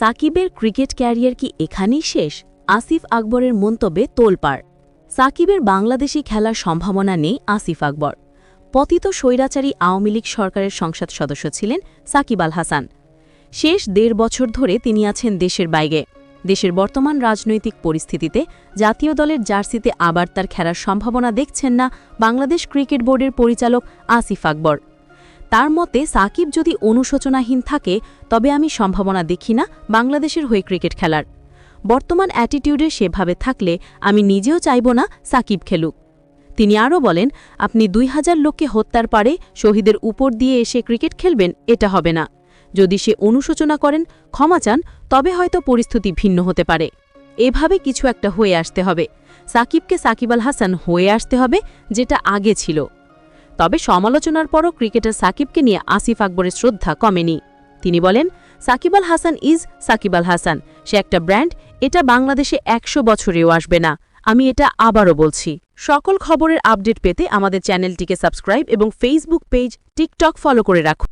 সাকিবের cricket career কি এখানেই শেষ? আসিফ আকবরের মন্তব্যে তোলপাড়। সাকিবের বাংলাদেশি খেলার সম্ভাবনা নেই আসিফ আকবর। পতিত স্বৈরাচারী আওয়ামী লীগ সরকারের সংসদ সদস্য ছিলেন সাকিব আল হাসান। শেষ দেড় বছর ধরে তিনি আছেন দেশের বাইরে। দেশের বর্তমান রাজনৈতিক পরিস্থিতিতে জাতীয় দলের জার্সিতে আবার তার খেলার সম্ভাবনা দেখছেন না বাংলাদেশ ক্রিকেট বোর্ডের পরিচালক আসিফ আকবর। তার মতে, সাকিব যদি অনুশোচনাহীন থাকে, তবে আমি সম্ভাবনা দেখি না বাংলাদেশের হয়ে ক্রিকেট খেলার। বর্তমান অ্যাটিটিউডে সেভাবে থাকলে আমি নিজেও চাইব না সাকিব খেলুক। তিনি আরও বলেন, আপনি দুই হাজার লোককে হত্যার পারে শহীদের উপর দিয়ে এসে ক্রিকেট খেলবেন, এটা হবে না। যদি সে অনুশোচনা করেন, ক্ষমা চান, তবে হয়তো পরিস্থিতি ভিন্ন হতে পারে। এভাবে কিছু একটা হয়ে আসতে হবে। সাকিবকে সাকিব আল হাসান হয়ে আসতে হবে, যেটা আগে ছিল। তবে সমালোচনার পরও ক্রিকেটার সাকিবকে নিয়ে আসিফ আকবরের শ্রদ্ধা কমেনি। তিনি বলেন, সাকিব আল হাসান ইজ সাকিব আল হাসান। সে একটা ব্র্যান্ড, এটা বাংলাদেশে একশো বছরেও আসবে না। আমি এটা আবারও বলছি। সকল খবরের আপডেট পেতে আমাদের চ্যানেলটিকে সাবস্ক্রাইব এবং ফেসবুক পেজ, টিকটক ফলো করে রাখুন।